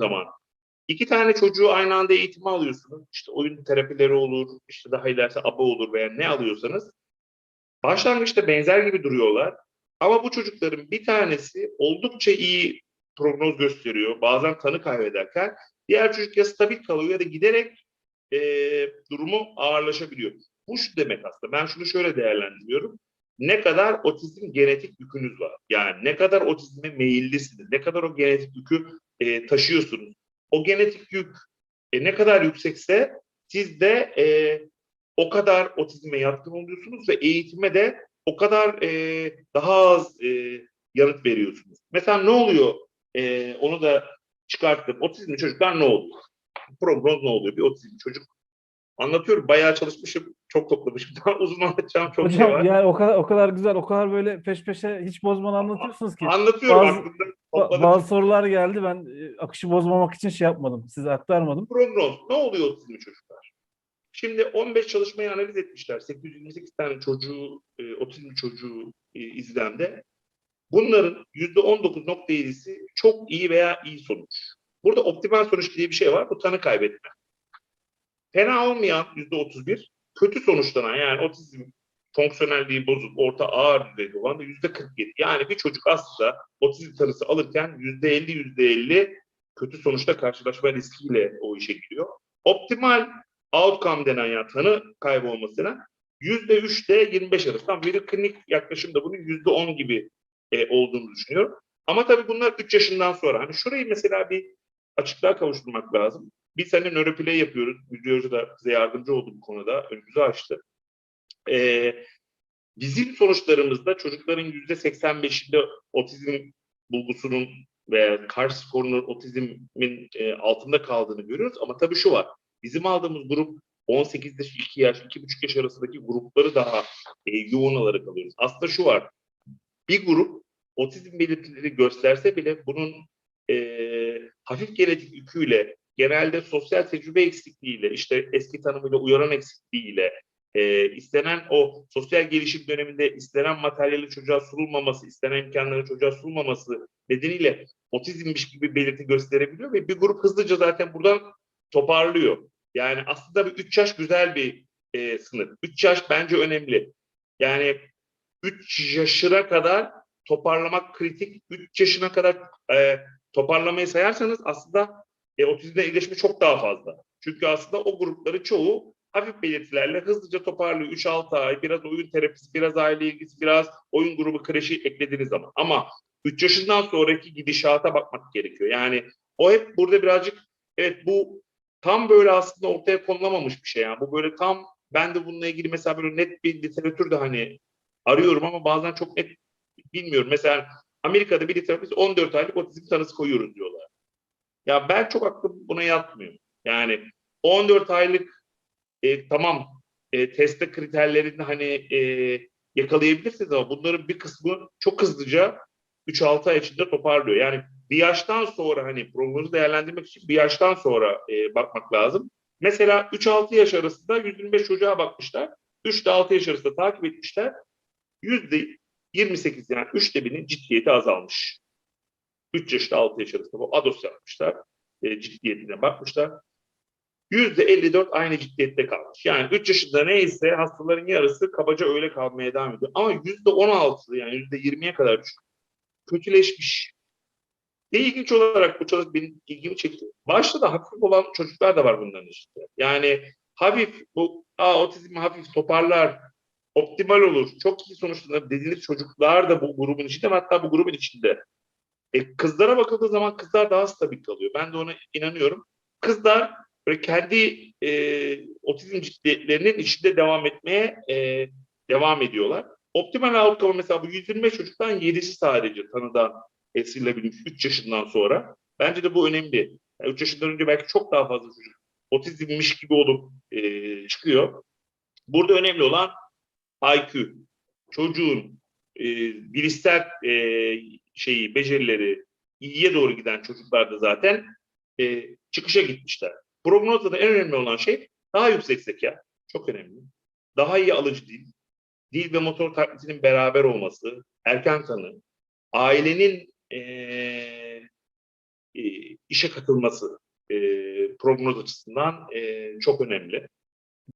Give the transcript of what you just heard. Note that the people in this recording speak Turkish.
zaman iki tane çocuğu aynı anda eğitime alıyorsunuz. İşte oyun terapileri olur, işte daha ilerisi aba olur veya ne alıyorsanız. Başlangıçta benzer gibi duruyorlar. Ama bu çocukların bir tanesi oldukça iyi prognoz gösteriyor. Bazen tanı kaybederken diğer çocuk ya stabil kalıyor ya da giderek eee, durumu ağırlaşabiliyor. Bu şu demek aslında. Ben şunu şöyle değerlendiriyorum. Ne kadar otizm genetik yükünüz var. Yani ne kadar otizme meyillisiniz. Ne kadar o genetik yükü eee, taşıyorsunuz. O genetik yük e, ne kadar yüksekse siz de e, o kadar otizme yatkın oluyorsunuz ve eğitime de o kadar e, daha az e, yanıt veriyorsunuz. Mesela ne oluyor? E, onu da çıkarttım. Otizmli çocuklar ne oluyor? Prognoz ne oluyor? Bir otizmli çocuk. Anlatıyorum. Bayağı çalışmışım. Çok toplamışım. Daha uzun anlatacağım çok şey var. Hocam yani o kadar o kadar güzel, o kadar böyle peş peşe hiç bozmadan anlatıyorsunuz ki. Anlatıyorum. Bazı- aklımda topladım. Bazı sorular geldi. Ben e, akışı bozmamak için şey yapmadım. Size aktarmadım. prognoz. Ne oluyor otizmli çocuklar? Şimdi 15 çalışmayı analiz etmişler. 828 tane çocuğu, e, otizmli çocuğu e, izlemde. Bunların %19.7'si çok iyi veya iyi sonuç. Burada optimal sonuç diye bir şey var. Bu tanı kaybetme. Fena olmayan %31, kötü sonuçlanan yani otizm fonksiyonelliği bozuk, orta ağır düzeyde olan da %47. Yani bir çocuk aslında otizm tanısı alırken %50 %50 kötü sonuçta karşılaşma riskiyle o işe giriyor. Optimal outcome denen yani tanı kaybolmasına yüzde üçte 25 arası. Tam bir klinik yaklaşımda bunun yüzde 10 gibi e, olduğunu düşünüyorum. Ama tabii bunlar 3 yaşından sonra. Hani şurayı mesela bir açıklığa kavuşturmak lazım. Biz hani nöroplay yapıyoruz. Müdür Hoca da bize yardımcı oldu bu konuda. Önümüzü açtı. Ee, bizim sonuçlarımızda çocukların yüzde 85'inde otizm bulgusunun veya karşı skorunun otizmin e, altında kaldığını görüyoruz. Ama tabii şu var. Bizim aldığımız grup 18 yaş, 2 yaş, 2,5 yaş arasındaki grupları daha e, yoğun olarak alıyoruz. Aslında şu var. Bir grup otizm belirtileri gösterse bile bunun e, hafif genetik yüküyle, genelde sosyal tecrübe eksikliğiyle, işte eski tanımıyla uyaran eksikliğiyle, e, istenen o sosyal gelişim döneminde istenen materyali çocuğa sunulmaması, istenen imkanların çocuğa sunulmaması nedeniyle otizmmiş gibi belirti gösterebiliyor ve bir grup hızlıca zaten buradan toparlıyor. Yani aslında bir 3 yaş güzel bir e, sınır. 3 yaş bence önemli. Yani 3 yaşına kadar toparlamak kritik. 3 yaşına kadar e, toparlamayı sayarsanız aslında e, otizmle iyileşme çok daha fazla. Çünkü aslında o grupları çoğu hafif belirtilerle hızlıca toparlıyor. 3-6 ay, biraz oyun terapisi, biraz aile ilgisi, biraz oyun grubu kreşi eklediğiniz zaman. Ama 3 yaşından sonraki gidişata bakmak gerekiyor. Yani o hep burada birazcık evet bu tam böyle aslında ortaya konulamamış bir şey. Yani bu böyle tam ben de bununla ilgili mesela böyle net bir literatür de hani arıyorum ama bazen çok net bilmiyorum. Mesela Amerika'da bir literatür 14 aylık otizm tanısı koyuyoruz diyorlar. Ya ben çok aklım buna yatmıyor. Yani 14 aylık e, tamam e, teste kriterlerini hani e, yakalayabilirsiniz ama bunların bir kısmı çok hızlıca 3-6 ay içinde toparlıyor. Yani bir yaştan sonra hani prognozu değerlendirmek için bir yaştan sonra e, bakmak lazım. Mesela 3-6 yaş arasında 125 çocuğa bakmışlar. 3 ile 6 yaş arasında takip etmişler. Yüzde 28 yani 3'te birinin ciddiyeti azalmış. 3 yaşla 6 yaş arasında bu ADOS yapmışlar. E, ciddiyetine bakmışlar. Yüzde 54 aynı ciddiyette kalmış. Yani 3 yaşında neyse hastaların yarısı kabaca öyle kalmaya devam ediyor. Ama yüzde 16 yani yüzde 20'ye kadar düşük. Kötüleşmiş. Ve ilginç olarak bu çalışma benim ilgimi çekti. Başta da hafif olan çocuklar da var bunların içinde. Yani hafif bu Aa, otizmi hafif toparlar, optimal olur, çok iyi sonuçlanır dediğiniz çocuklar da bu grubun içinde hatta bu grubun içinde. E, kızlara bakıldığı zaman kızlar daha stabil kalıyor. Ben de ona inanıyorum. Kızlar böyle kendi e, otizm ciddiyetlerinin içinde devam etmeye e, devam ediyorlar. Optimal outcome mesela bu 125 çocuktan 7'si sadece tanıdan esirilebilmiş 3 yaşından sonra. Bence de bu önemli. Yani 3 yaşından önce belki çok daha fazla çocuk otizmmiş gibi olup e, çıkıyor. Burada önemli olan IQ. Çocuğun e, bilişsel e, şeyi, becerileri iyiye doğru giden çocuklar da zaten e, çıkışa gitmişler. Prognozda da en önemli olan şey daha yüksek zeka. Çok önemli. Daha iyi alıcı dil. Dil ve motor taklitinin beraber olması, erken tanı, ailenin e, e, işe katılması e, prognoz açısından e, çok önemli.